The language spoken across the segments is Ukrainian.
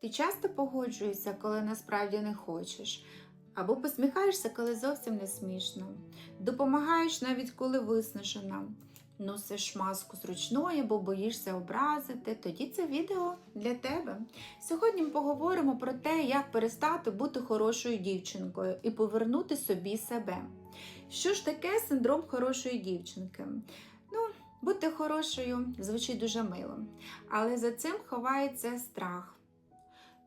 Ти часто погоджуєшся, коли насправді не хочеш, або посміхаєшся, коли зовсім не смішно. Допомагаєш навіть коли виснажена. Носиш маску зручної, бо боїшся образити. Тоді це відео для тебе. Сьогодні ми поговоримо про те, як перестати бути хорошою дівчинкою і повернути собі себе. Що ж таке синдром хорошої дівчинки? Ну, бути хорошою звучить дуже мило, але за цим ховається страх.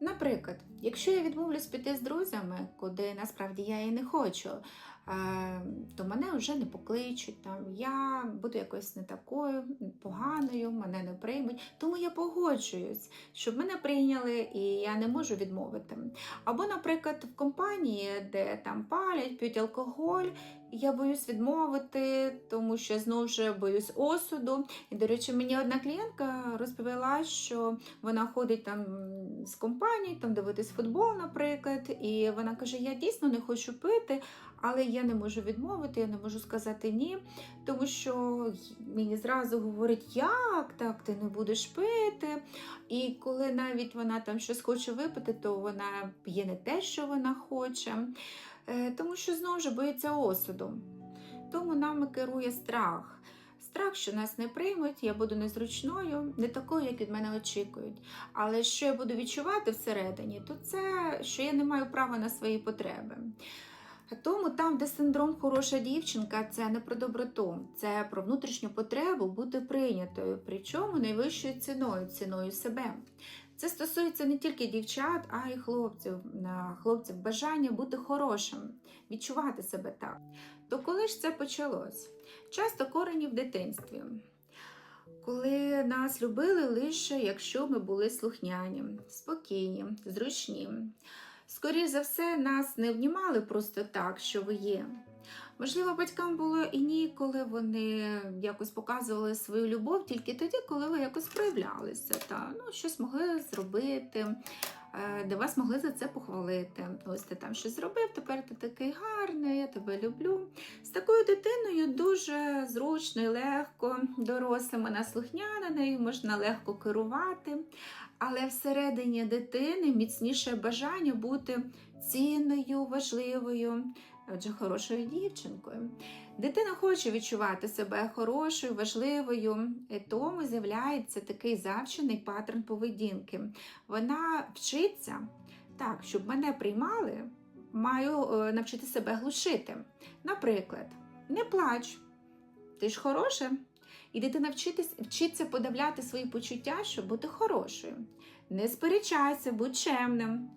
Наприклад, якщо я відмовлюсь піти з друзями, куди насправді я і не хочу, то мене вже не покличуть, там, я буду якось не такою поганою, мене не приймуть. Тому я погоджуюсь, щоб мене прийняли, і я не можу відмовити. Або, наприклад, в компанії, де там палять, п'ють алкоголь, я боюсь відмовити, тому що знову ж боюсь осуду. І, до речі, мені одна клієнтка розповіла, що вона ходить там з компанії, там дивитись футбол, наприклад, і вона каже: Я дійсно не хочу пити, але я не можу відмовити, я не можу сказати ні, тому що мені зразу говорять, як так, ти не будеш пити. І коли навіть вона там щось хоче випити, то вона п'є не те, що вона хоче, Е, тому що знову ж боїться осуду. Тому нами керує страх. Страх, що нас не приймуть, я буду незручною, не такою, як від мене очікують. Але що я буду відчувати всередині, то це, що я не маю права на свої потреби. Тому там, де синдром хороша дівчинка, це не про доброту, це про внутрішню потребу бути прийнятою, причому найвищою ціною, ціною себе. Це стосується не тільки дівчат, а й хлопців. Хлопців бажання бути хорошим, відчувати себе так. То коли ж це почалось? Часто корені в дитинстві. Коли нас любили лише якщо ми були слухняні, спокійні, зручні. Скоріше за все, нас не внімали просто так, що ви є. Можливо, батькам було і ніколи вони якось показували свою любов тільки тоді, коли ви якось проявлялися, та ну, щось могли зробити, де вас могли за це похвалити. Ось ти там щось зробив, тепер ти такий гарний, я тебе люблю. З такою дитиною дуже зручно і легко, дорослим вона слухняна, нею можна легко керувати, але всередині дитини міцніше бажання бути цінною, важливою. Отже, хорошою дівчинкою. Дитина хоче відчувати себе хорошою, важливою, тому з'являється такий завчений паттерн поведінки. Вона вчиться так, щоб мене приймали, маю е, навчити себе глушити. Наприклад, не плач, ти ж хороша. І дитина вчитись, вчиться подавляти свої почуття, щоб бути хорошою. Не сперечайся, будь чемним.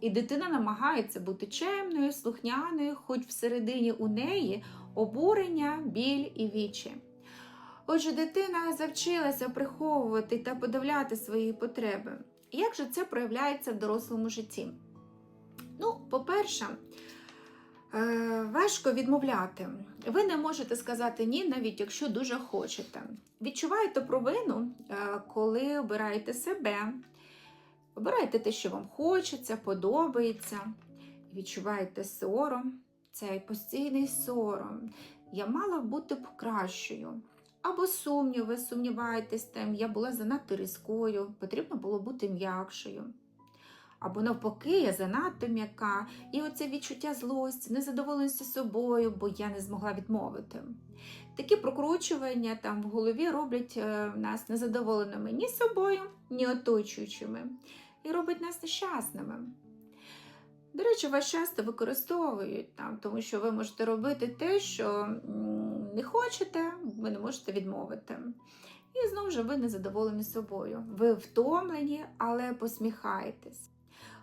І дитина намагається бути чемною, слухняною, хоч всередині у неї обурення, біль і вічі. Отже, дитина завчилася приховувати та подавляти свої потреби. Як же це проявляється в дорослому житті? Ну, по-перше, е, важко відмовляти. Ви не можете сказати ні, навіть якщо дуже хочете. Відчуваєте провину, е, коли обираєте себе. Обирайте те, що вам хочеться, подобається, відчуваєте сором, цей постійний сором. Я мала бути б кращою. Або сумніви, сумніваєтесь тим, я була занадто різкою, потрібно було бути м'якшою. Або навпаки, я занадто м'яка, і оце відчуття злості, незадоволеності собою, бо я не змогла відмовити. Такі прокручування там в голові роблять е, нас незадоволеними ні собою, ні оточуючими, і робить нас нещасними. До речі, вас часто використовують там, тому що ви можете робити те, що не хочете, ви не можете відмовити. І знову ж ви незадоволені собою. Ви втомлені, але посміхаєтесь.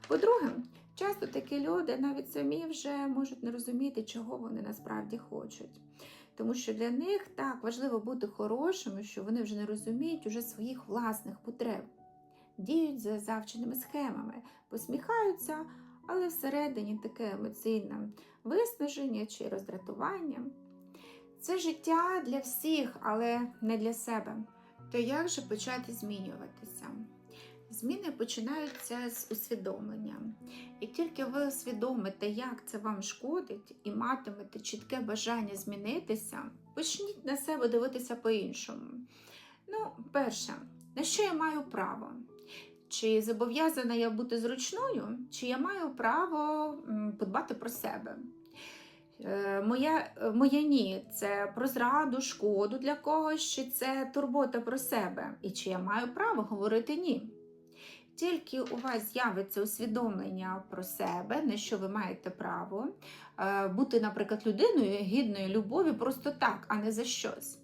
По-друге, часто такі люди навіть самі вже можуть не розуміти, чого вони насправді хочуть. Тому що для них так важливо бути хорошими, що вони вже не розуміють уже своїх власних потреб, діють за завченими схемами, посміхаються, але всередині таке емоційне виснаження чи роздратування. Це життя для всіх, але не для себе. То як же почати змінюватися? Зміни починаються з усвідомлення. Як тільки ви усвідомите, як це вам шкодить, і матимете чітке бажання змінитися, почніть на себе дивитися по-іншому. Ну, перше, на що я маю право? Чи зобов'язана я бути зручною, чи я маю право подбати про себе. Е, Моє, моє ні це про зраду, шкоду для когось, чи це турбота про себе, і чи я маю право говорити ні. Тільки у вас з'явиться усвідомлення про себе, на що ви маєте право, е, бути, наприклад, людиною гідною любові просто так, а не за щось.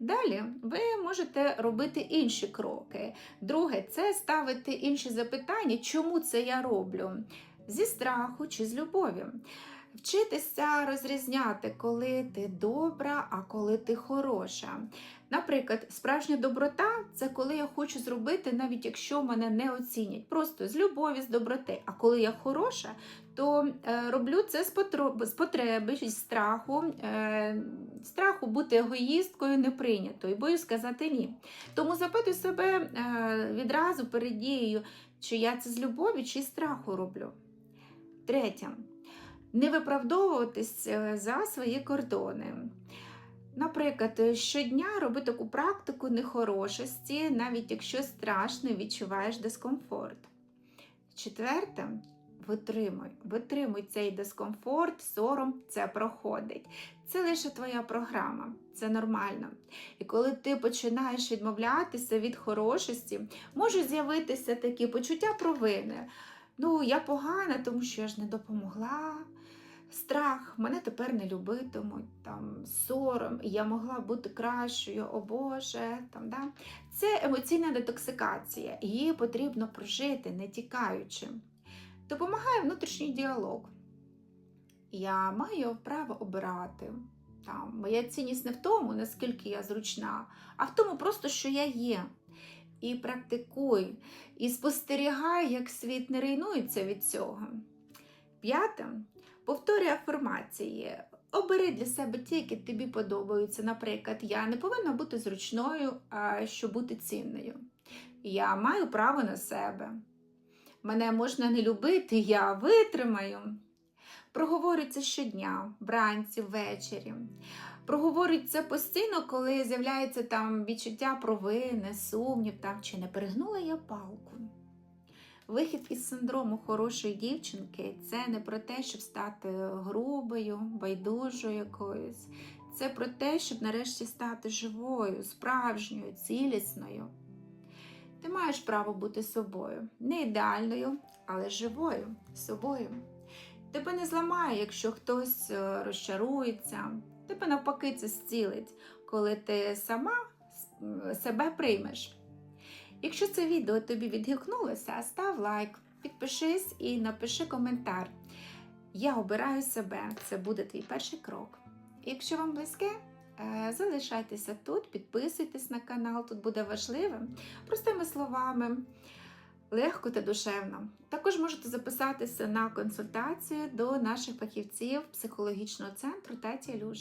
Далі ви можете робити інші кроки. Друге, це ставити інші запитання, чому це я роблю? Зі страху чи з любові. Вчитися розрізняти, коли ти добра, а коли ти хороша. Наприклад, справжня доброта це коли я хочу зробити, навіть якщо мене не оцінять. Просто з любові, з доброти. А коли я хороша, то е, роблю це з, потреби, з страху, е, страху бути егоїсткою, неприйнятою, боюсь сказати ні. Тому запитуй себе е, відразу перед дією, чи я це з любові, чи з страху роблю. Третє. Не виправдовуватись е, за свої кордони. Наприклад, щодня роби таку практику нехорошості, навіть якщо страшно відчуваєш дискомфорт. Четверте, витримуй. Витримуй цей дискомфорт, сором, це проходить. Це лише твоя програма, це нормально. І коли ти починаєш відмовлятися від хорошості, можуть з'явитися такі почуття провини. Ну, я погана, тому що я ж не допомогла. Страх, мене тепер не любитимуть, там сором, я могла бути кращою, о Боже. Там, да? Це емоційна детоксикація, її потрібно прожити, не тікаючи. Допомагає внутрішній діалог. Я маю право обирати. Там, моя цінність не в тому, наскільки я зручна, а в тому просто, що я є. І практикуй, і спостерігай, як світ не руйнується від цього. П'яте. Повторюй афірмації. Обери для себе ті, які тобі подобаються. Наприклад, я не повинна бути зручною, а щоб бути цінною. Я маю право на себе. Мене можна не любити, я витримаю. Проговорюй це щодня, вранці, ввечері. Проговорюй це постійно, коли з'являється там відчуття провини, сумнів, там, чи не перегнула я палку. Вихід із синдрому хорошої дівчинки це не про те, щоб стати грубою, байдужою якоюсь. Це про те, щоб нарешті стати живою, справжньою, цілісною. Ти маєш право бути собою, не ідеальною, але живою, собою. Тебе не зламає, якщо хтось е, розчарується. Тебе навпаки це зцілить, коли ти сама себе приймеш. Якщо це відео тобі відгукнулося, став лайк, підпишись і напиши коментар. Я обираю себе, це буде твій перший крок. Якщо вам близьке, е, залишайтеся тут, підписуйтесь на канал, тут буде важливим, простими словами, легко та душевно. Також можете записатися на консультацію до наших фахівців психологічного центру Таті Люш.